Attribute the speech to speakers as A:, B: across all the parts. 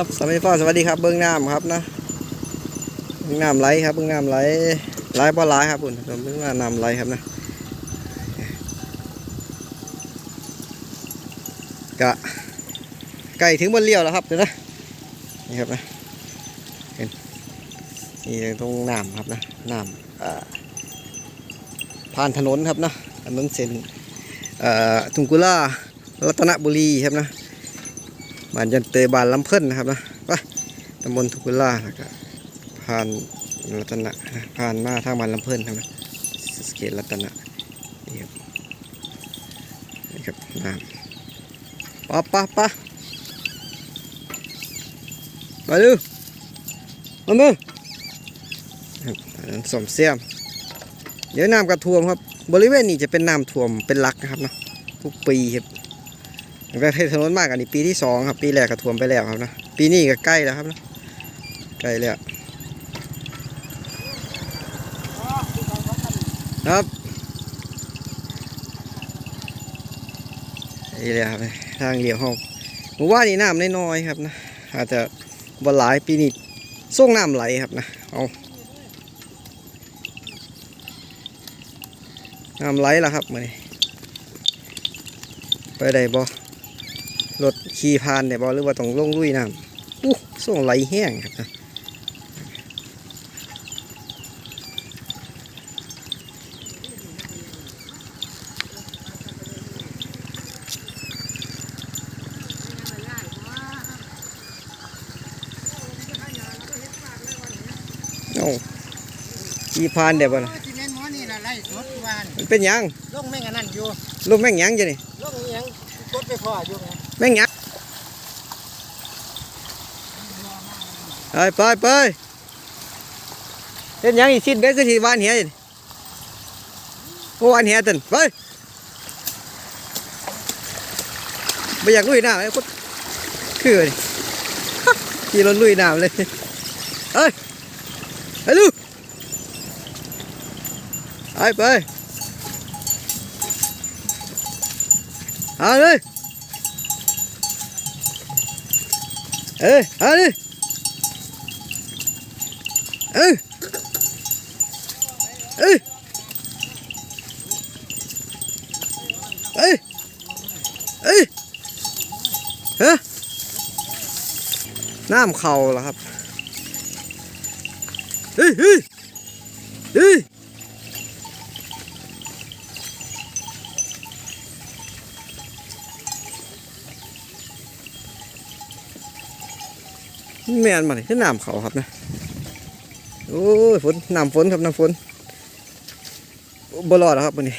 A: ครับสวัสดีพ่อสวัสดีครับเบื้องน้ำครับนะเบื้องน้ำไหลครับเบื้องน้ำไหลไหลบ่ไหลครับคุณเบื้องน้ำไหลครับนะกะไก่ถึงบนเลี้ยวแล้วครับเดี๋ยวนะนี่ครับนะเห็นนี่ตรงน้ำครับนะน้ำผ่านถนนครับนะถนนเส้นเอ่อทุ่งกุลารัตนบุรีครับนะ บ้านยันเตยบานลำเพิ่นนะครับนะไปตำบลทุกุล่าแล้วก็ผ่านรัตนะผ่านมาทางบ้านลำเพิ่นครับนะสเกตรัตนะนี่ครับนี่ครับน้ำปะปะปะมาดูมาดูครับอันนั้นสมเสียมเดี๋ยวน้ำกระท่วมครับ บริเวณนี้จะเป็นน้ำท่วมเป็นหลักนะครับเนาะทุกปีครับ มันก็เทถนนมากอันนี้ปีที่สองครับ ปีแรกก็ท่วมไปแล้วครับนะปีนี้ก็ใกล้แล้วครับนะใกล้แล้วครับนี่เลยครับทางเลี้ยวห้องหมู่ว่านี่น้ำน้อยๆครับนะอาจจะบ่หลายปีนี้ส่งน้ำไหลครับนะเอาน้ำไหลแล้วครับมาไปได้บ่ รถขี่ผ่านเนี่ยบอหรือว่าต้องลงลุยน้ำอู้ส่งไหลแห้งครับนะโอ้ขี่ผ่านเดี๋ยวบ่ล่ะ
B: ที่แม่นหมอนี่ล่ะไล่สดทุกวัน
A: มันเป็นหยัง
B: ลงแม่งอันนั้นอยู่
A: ลูกแม่งหยังจะนี่
B: ลงอีหยังกดไปพ่ออยู่ไง
A: แม่งหยังไปไปไปเห็นยังอีกชิ้นเบ็ดก็ที่บ้านเหียนี่โอ้บ้านเหียตันไปไม่อยากลุยน้ำไอ้คนคือเลยขี่รถลุยน้ำเลยเอ้ยไปลูกไปไปเอาเลย เอ้ยเอาดิเอ้ยเอ้ยเอ้ยเอ้ยฮะน้ำเข่าเหรอครับเฮ้ยเฮ้ยเฮ้ย แม่นมาเลยคือน้ำเขาครับนะโอ้ยฝนน้ำฝนครับน้ำฝนบ่รอดครับวันนี้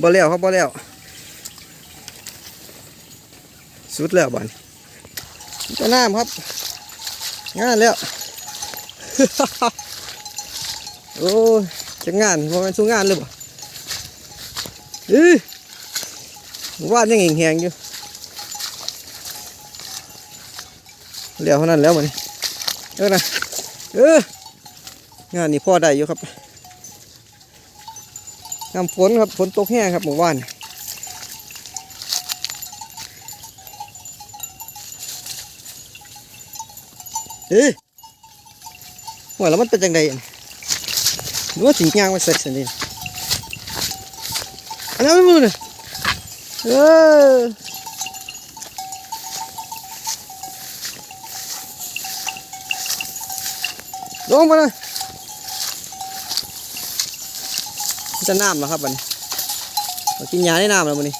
A: บ่แล้วครับบ่แล้วสุดแล้วบ้านจะน้ำครับงานแล้วโอ้ยจะงานว่ามันสู้งานเลยบ่เอ้ยว่านยังแหงๆอยู่ เลี้ยวเท่านั้นแล้วมันเออนะเอองานนี้พ่อได้อยู่ครับน้ำฝนครับฝนตกแห้งครับหมู่บ้านเอ้ยว่าแล้วมันเป็นจังไดหรือว่าสิย่างมาใส่สันนี่อันนั้นไม่มือเลยเออ ลงมาเลยมันจะน้ำเหรอครับวันนี้เรากินยาได้น้ำแล้ววันนี้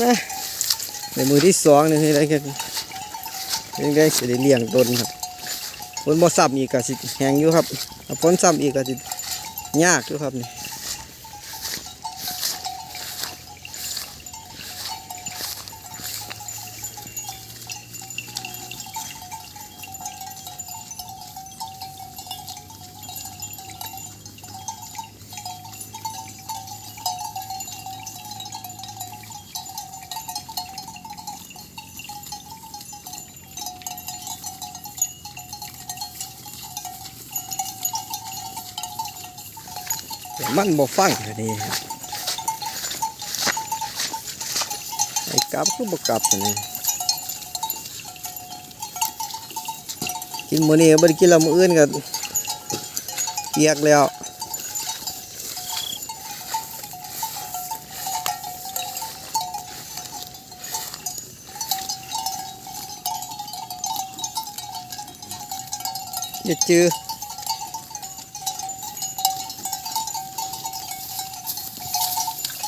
A: นะในมือที่สองนี่คืออะไรกันยังได้สิได้เลี้ยงตนครับฝนบ่ซ้ำอีกก็สิแห้งอยู่ครับถ้าฝนซ้ำอีกก็สิยากอยู่ครับนี่ มันบ่ฟังทีนี้ไอ้กลับก็บ่กลับอันนี่กินมื้อนี้บ่ได้กินแล้วมื้ออื่นก็เปียกแล้วอย่าจือ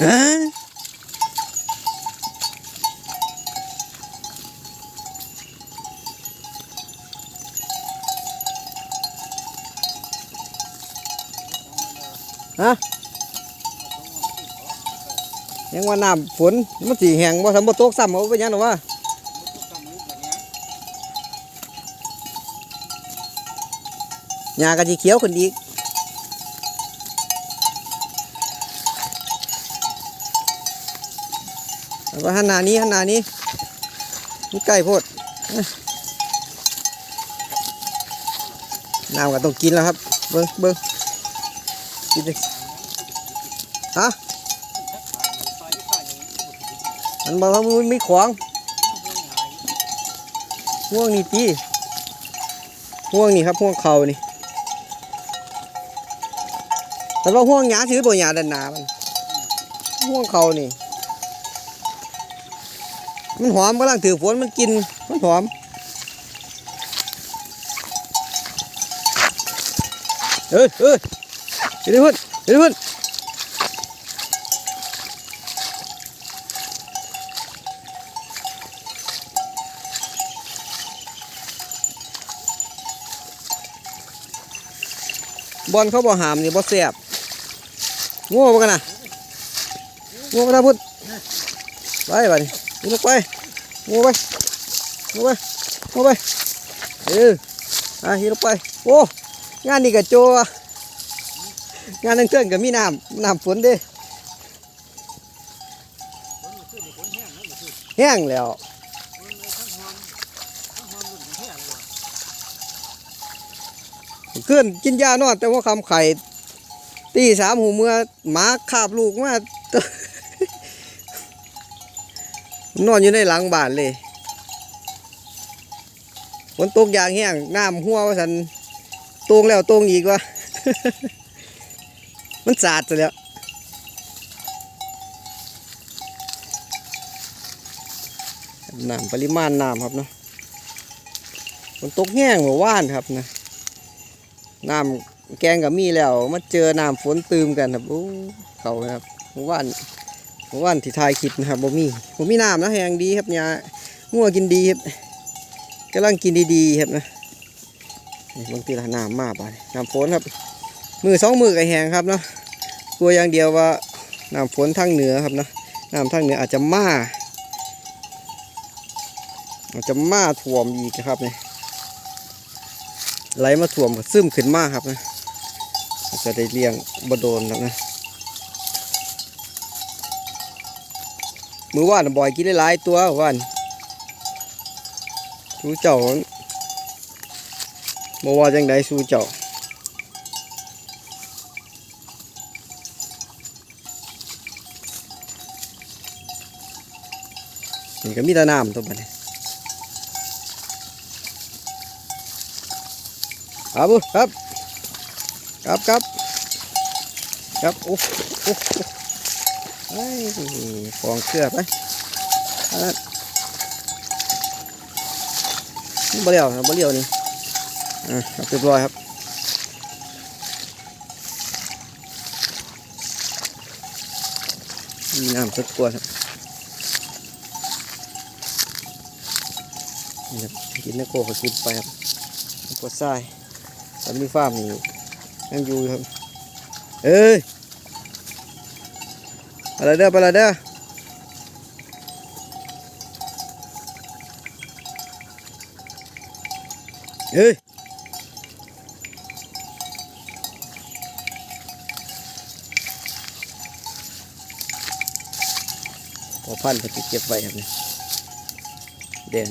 A: ฮะฮะยังว่าน้ำฝนมันสีแห้งว่าทำบ่ตกซ้ำเอาไปยังหรอวะหญ้าก็สิเขียวขึ้นอีกแล้ วก็หันหน้านี้หันหน้านี้มันใกล้โพดเอ้ยน้ำก็ต้องกินแล้วครับ เบิ้งเบิ้งกินดิฮะมันบอกว่ามันไมีของห่วงนี่ตีห่วงนี่ครับห่วงเขานี่แต่ว่าห่วงหยาถือบ่หยาดันนามันห่วงเขานี่ มันหอมกำลังถือฝนมันกิน มันหอม เอ้ยเอ้ยเดี๋ยวเพิ่นเดี๋ยวเพิ่นบอลเขาบ่หามนี่บ่แซ่บงัวบ่กันนะงัวบ่ทาพุ่นไปบัดนี้ นี่ลงไปงัวไปงัวไปงัวไปเอออะฮีลงไปโอ้งานนี้ก็โจงานทั้งเทิงก็มีน้ำน้ำฝนเด้แห้งแล้วขึ้นกินยานอนแต่ว่าคำไข่ตีสามหูเมื่อหมาคาบลูกมา นอนอยู่ในหลังบ้านเลยฝนตกอย่างแห้งน้ำหัวว่าสันตรงแล้วตรงอีกวะมันสาดซะแล้วน้ำปริมาณน้ำครับเนาะฝนตกแห้งเมื่อวานครับนะน้ำแกงกับมีแล้วมาเจอน้ำฝนตืมกันครับโอ้เขาครับเมื่าน มื่อวานที่ทายคลิปนะครับบ่มีบ่มีน้ำนะแหงดีครับเนี่ยงัวกินดีครับกำลังกินดีๆครับนะบางทีละน้ำมากไปน้ำฝนครับ มือสองมือก็แห้งครับเนาะกลัวอย่างเดียวว่าน้ำฝนทางเหนือครับเนาะน้ำทางเหนืออาจจะมาอาจจะมาท่วมอีกครับเนี่ยไหลมาท่วมก็ซึมขึ้นมากครับนะจะได้เลี้ยงบโดนครับนะ มือว่านบ่อยกินได้หลายตัวว่านสู้เจ้าบ่ว่าจังไดสู้เจ้านี่ก็มีแต่น้ำตัวมันครับบุครับครับครับครับโอ้โอ้ ฟองเสื้อไปอันนั้นบเลียวบเลียวนี่อะเรียบร้อยครับมีน้ำสักกวนครับนี่ครับกินนักโกก็กินไปครับปวดไส้สามีฟ้าร์มนี่งอยู่ครับ เอ้ย ไปละเด้อไปละเด้อเฮ้ยพอพันธุ์ก็จะเก็บไว้ครับเนี่ยแดง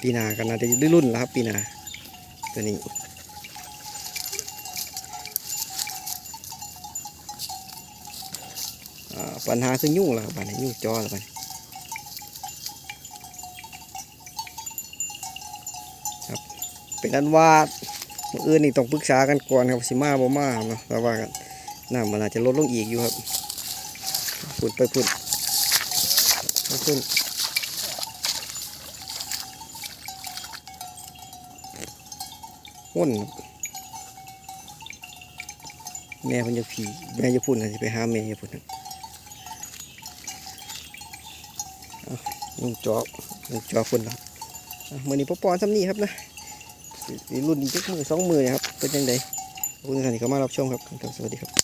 A: ปีนากันน่าจะรุ่นแล้วครับปีนาตัวนี้ปัญหาคือยุ่งล้วครับบัดนี้ยุ่งจอล้วบัดนี้ครับเป็นอันว่ามื้ออื่นนี่ต้องปรึกษากันก่อนครับสิมาบ่มาเนาะแต่ว่ากันน้ำมันอาจจะลดลงอีกอยู่ครับพุ่นไปพุ่นไปพุ่น ม่นแม่พันจะผีแม่จะพุ่นะจะไปหาแม่จะพุ่นน่ะลุงจอกลุงจอกพุ่นแล้วมื่อนี้พ่อปอนทำนี่ครับนะรุ่นอีกจักมือสองมือนะครับเป็นยังไงขอบคุณท่านที่เข้ามารับชมครับสวัสดีครับ